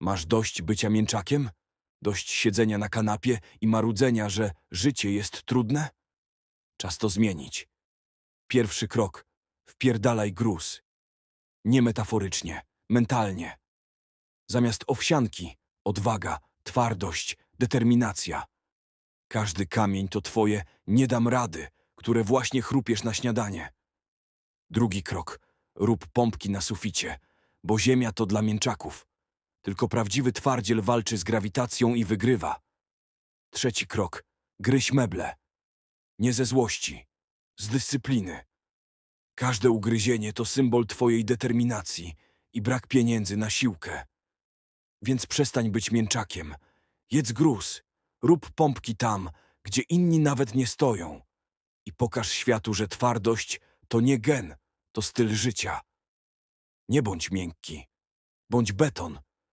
Masz dość bycia mięczakiem? Dość siedzenia na kanapie i marudzenia, że życie jest trudne? Czas to zmienić. Pierwszy krok. Wpierdalaj gruz. Nie metaforycznie, mentalnie. Zamiast owsianki, odwaga, twardość, determinacja. Każdy kamień to twoje nie dam rady, które właśnie chrupiesz na śniadanie. Drugi krok. Rób pompki na suficie, bo ziemia to dla mięczaków. Tylko prawdziwy twardziel walczy z grawitacją i wygrywa. Trzeci krok. Gryź meble. Nie ze złości, z dyscypliny. Każde ugryzienie to symbol twojej determinacji i brak pieniędzy na siłkę. Więc przestań być mięczakiem. Jedz gruz. Rób pompki tam, gdzie inni nawet nie stoją. I pokaż światu, że twardość to nie gen, to styl życia. Nie bądź miękki. Bądź beton.